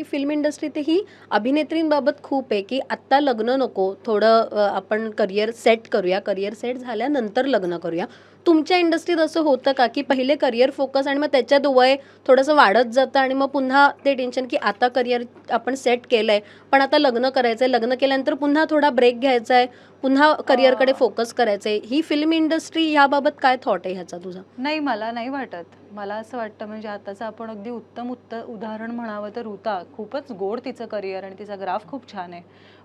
की फिल्म इंडस्ट्रीतही अभिनेत्रींबाबत खूप आहे की आत्ता लग्न नको थोडं आपण करिअर सेट करूया. करिअर सेट झाल्यानंतर लग्न करूया. तुमच्या इंडस्ट्रीत असं होतं का की पहिले करिअर फोकस आणि मग त्याच्यात वय थोडंसं वाढत जातं आणि मग पुन्हा ते टेन्शन की आता करिअर आपण सेट केलं आहे पण आता लग्न करायचं आहे लग्न केल्यानंतर पुन्हा थोडा ब्रेक घ्यायचा आहे पुन्हा करिअरकडे फोकस करायचं आहे ही फिल्म इंडस्ट्री याबाबत काय थॉट आहे ह्याचा तुझा? नाही मला नाही वाटत. मला असं वाटतं म्हणजे आताचं आपण अगदी उत्तम उत्त उदाहरण म्हणावं तर ऋता खूपच गोड तिचं करिअर आणि तिचा ग्राफ खूप छान आहे.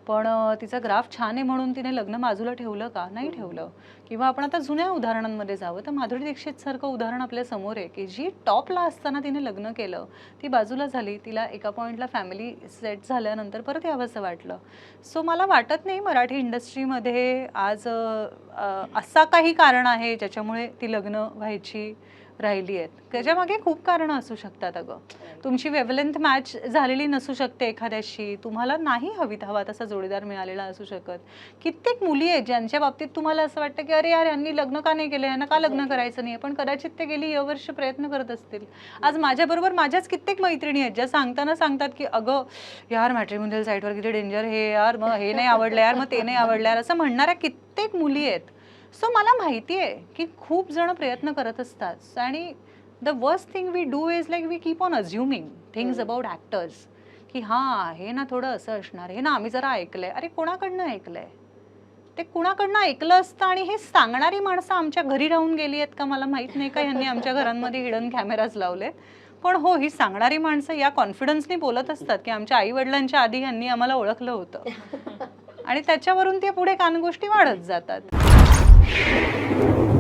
पण तिचा ग्राफ छान आहे म्हणून तिने लग्न बाजूला ठेवलं का? नाही ठेवलं. किंवा आपण आता जुन्या उदाहरणांमध्ये जावं तर माधुरी दीक्षित सारखं उदाहरण आपल्यासमोर आहे की जी टॉपला असताना तिने लग्न केलं ती बाजूला झाली तिला एका पॉईंटला फॅमिली सेट झाल्यानंतर परत यावंसं वाटलं. सो मला वाटत नाही मराठी इंडस्ट्रीमध्ये आज असा काही कारण आहे ज्याच्यामुळे ती लग्न व्हायची राहिली आहेत. त्याच्यामागे खूप कारणं असू शकतात अगं. तुमची वेवलेंथ मॅच झालेली नसू शकते एखाद्याशी. तुम्हाला नाही हवीत हवा तसा जोडीदार मिळालेला असू शकत. कित्येक मुली आहेत ज्यांच्या बाबतीत तुम्हाला असं वाटतं की अरे यार यांनी लग्न का नाही केलं? यांना का लग्न करायचं नाही पण कदाचित ते गेली या वर्ष प्रयत्न करत असतील. आज माझ्याबरोबर माझ्याच कित्येक मैत्रिणी आहेत ज्या सांगताना सांगतात की अगं यार मॅट्रिमोनियल साईटवर किती डेंजर हे यार मग हे नाही आवडलं यार मग ते नाही आवडलं यार. असं म्हणणाऱ्या कित्येक मुली आहेत. सो मला माहिती आहे की खूप जण प्रयत्न करत असतात. आणि the worst thing we do is like we keep on assuming things about actors की हां हे ना थोडं असं असणार हे ना आम्ही जरा ऐकलंय. अरे कोणाकडनं ऐकलंय? ते कुणाकडनं ऐकलं असतं आणि हे सांगणारी माणसं आमच्या घरी राहून गेली आहेत का मला माहीत नाही का? यांनी आमच्या घरांमध्ये हिडन कॅमेराज लावले पण हो ही सांगणारी माणसं या कॉन्फिडन्सनी बोलत असतात की आमच्या आई वडिलांच्या आधी यांनी आम्हाला ओळखलं होतं. आणि त्याच्यावरून ते पुढे कानगोष्टी वाढत जातात. Thank you.